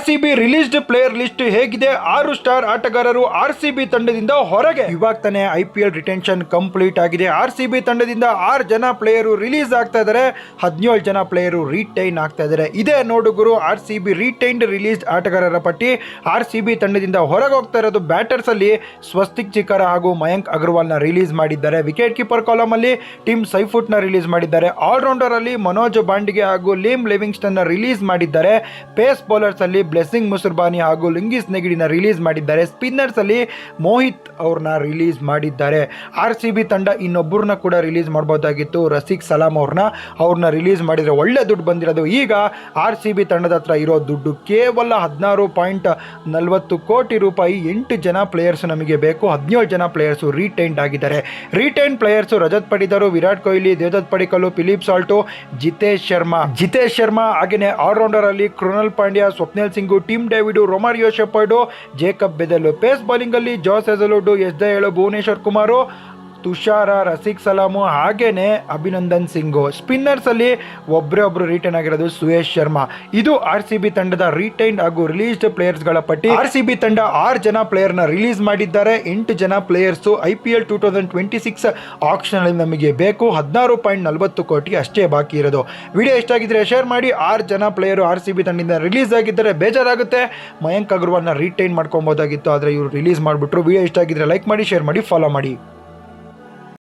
R C B released player list ಹೇಗಿದೆ? ಆರು star ಆಟಗಾರರು ಆರ್ ಸಿ ಬಿ ತಂಡದಿಂದ ಹೊರಗೆ. ಇವಾಗ ತಾನೇ I P L retention complete ಆಗಿದೆ. ಆರ್ ಸಿ ಬಿ ತಂಡದಿಂದ ಆರು ಜನ ಪ್ಲೇಯರು ರಿಲೀಸ್ ಆಗ್ತಾ ಇದ್ದಾರೆ ಹದಿನೇಳು ಜನ ಪ್ಲೇಯರು ರಿಟೈನ್ ಆಗ್ತಾ ಇದ್ದಾರೆ ಇದೇ ನೋಡುಗರು R C B retained released ಆಟಗಾರರ ಪಟ್ಟಿ. ಆರ್ ಸಿ ಬಿ ತಂಡದಿಂದ ಹೊರಗೆ ಹೋಗ್ತಾ ಇರೋದು ಬ್ಯಾಟರ್ಸ್ ಅಲ್ಲಿ ಸ್ವಸ್ತಿಕ್ ಚಿಕ್ಕರ ಹಾಗೂ ಮಯಂಕ್ ಅಗರ್ವಾಲ್ನ ರಿಲೀಸ್ ಮಾಡಿದ್ದಾರೆ. ವಿಕೆಟ್ ಕೀಪರ್ ಕಾಲಮ್ ಅಲ್ಲಿ ಟೀಮ್ ಸೈಫುಟ್ನ ರಿಲೀಸ್ ಮಾಡಿದ್ದಾರೆ. ಆಲ್ರೌಂಡರ್ ಅಲ್ಲಿ ಮನೋಜ್ ಬಾಂಡಿಗೆ ಹಾಗೂ ಲೀಮ್ ಲಿವಿಂಗ್ಸ್ಟನ್ ರಿಲೀಸ್ ಮಾಡಿದ್ದಾರೆ. ಪೇಸ್ ಬೌಲರ್ಸ್ ಅಲ್ಲಿ ಬ್ಲೆಸ್ಸಿಂಗ್ ಮುಸುರ್ಬಾನಿ ಹಾಗೂ ಲಿಂಗಿಸ್ ನೆಗಡಿನ ರಿಲೀಸ್ ಮಾಡಿದ್ದಾರೆ. ಸ್ಪಿನ್ನರ್ಸ್ ಅಲ್ಲಿ ಮೋಹಿತ್ ಅವ್ರನ್ನ ರಿಲೀಸ್ ಮಾಡಿದ್ದಾರೆ. ಆರ್ ಸಿ ಬಿ ತಂಡ ಇನ್ನೊಬ್ಬರನ್ನ ಕೂಡ ರಿಲೀಸ್ ಮಾಡ್ಬೋದಾಗಿತ್ತು. ರಸಿಕ್ ಸಲಾಂ ಅವ್ರನ್ನ ಅವ್ರನ್ನ ರಿಲೀಸ್ ಮಾಡಿದರೆ ಒಳ್ಳೆ ದುಡ್ಡು ಬಂದಿರೋದು. ಈಗ ಆರ್ ಸಿ ಬಿ ತಂಡದ ಹತ್ರ ಇರೋ ದುಡ್ಡು ಕೇವಲ ಹದಿನಾರು ಪಾಯಿಂಟ್ ನಲವತ್ತು ಕೋಟಿ ರೂಪಾಯಿ ಎಂಟು ಜನ ಪ್ಲೇಯರ್ಸ್ ನಮಗೆ ಬೇಕು. ಹದಿನೇಳು ಜನ ಪ್ಲೇಯರ್ಸು ರಿಟೈನ್ಡ್ ಆಗಿದ್ದಾರೆ. Retain players Rajat Patidar, Virat Kohli, Devdutt Padikkal, Philip Salt, Jitesh Sharma. Jitesh Sharma ಹಾಗೆಯೇ ಆಲ್ರೌಂಡರಲ್ಲಿ Krunal Pandya, Swapnil Singh Tim David, Romario Shepherd, Jacob Bethell. Pace bowling ಅಲ್ಲಿ ಜಾಸ್ ಎಸಲೋಡು ಎಸ್ ದಯಾಳು ಭುವನೇಶ್ವರ್ ಕುಮಾರು. ತುಷಾರ, ರಸಿಕ್ ಸಲಾಮು ಹಾಗೇನೆ Abhinandan Singhu. Spinners ಅಲ್ಲಿ ಒಬ್ಬರೇ ಒಬ್ರು retain ಆಗಿರೋದು ಸುಯೇಶ್ ಶರ್ಮಾ. ಇದು R C B ತಂಡದ retained ಹಾಗೂ ರಿಲೀಸ್ಡ್ ಪ್ಲೇಯರ್ಸ್ಗಳ ಪಟ್ಟಿ. ಆರ್ ಸಿ ಬಿ ತಂಡ ಆರು ಜನ ಪ್ಲೇಯರ್ನ ರಿಲೀಸ್ ಮಾಡಿದ್ದಾರೆ. ಎಂಟು ಜನ players I P L two thousand twenty six auction ಅಲ್ಲಿ ನಮಗೆ ಬೇಕು. ಹದಿನಾರು ಪಾಯಿಂಟ್ ನಲವತ್ತು ಕೋಟಿ ಅಷ್ಟೇ ಬಾಕಿ ಇರೋದು. ವಿಡಿಯೋ ಇಷ್ಟ ಆಗಿದ್ರೆ ಶೇರ್ ಮಾಡಿ. ಆರು ಜನ ಪ್ಲೇಯರು ಆರ್ ಸಿ ಬಿ ತಂಡದಿಂದ ರಿಲೀಸ್ ಆಗಿದ್ದರೆ ಬೇಜಾರಾಗುತ್ತೆ. ಮಯಾಂಕ್ ಅಗರ್ವಾಲ್ನ ರಿಟೈನ್ ಮಾಡ್ಕೊಬೋದಾಗಿತ್ತು ಆದರೆ ಇವರು ರಿಲೀಸ್ ಮಾಡಿಬಿಟ್ರು. ವಿಡಿಯೋ ಇಷ್ಟ ಆಗಿದ್ರೆ ಲೈಕ್ ಮಾಡಿ ಶೇರ್ ಮಾಡಿ ಫಾಲೋ ಮಾಡಿ.